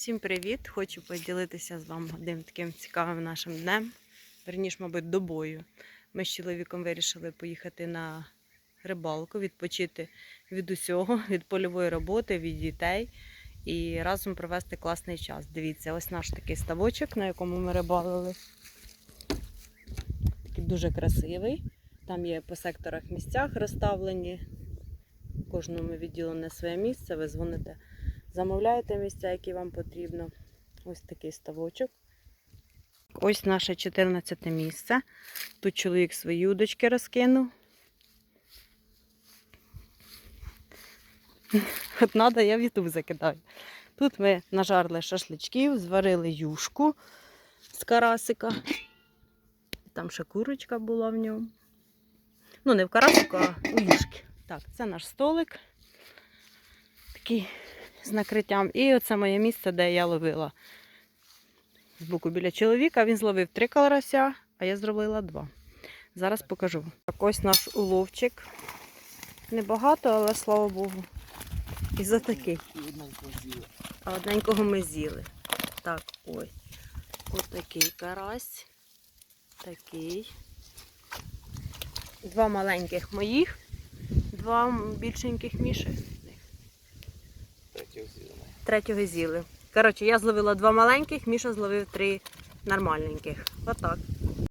Всім привіт! Хочу поділитися з вами одним таким цікавим нашим днем, верніше, мабуть, добою. Ми з чоловіком вирішили поїхати на рибалку, відпочити від усього, від польової роботи, від дітей і разом провести класний час. Дивіться, ось наш такий ставочок, на якому ми рибалили. Такий дуже красивий. Там є по секторах місцях розставлені. Кожному відділене своє місце. Ви дзвоните Замовляєте місця, які вам потрібно. Ось такий ставочок. Ось наше 14 місце. Тут чоловік свої удочки розкинув. От надо, я в Ютуб закидаю. Тут ми нажарили шашличків, зварили юшку з карасика. Там ще курочка була в ньому. Ну, не в карасику, а у юшки. Так, це наш столик. Такий з накриттям. І оце моє місце, де я ловила. Збоку біля чоловіка він зловив три карася, а я зробила два. Зараз покажу. Так, ось наш уловчик. Небагато, але слава Богу. І за такий. А одненького ми з'їли. Так, ось. Ось такий карась. Такий. Два маленьких моїх, два більшеньких міших. Третього з'їли. Коротше, я зловила два маленьких, Міша зловив три нормальненьких. Отак.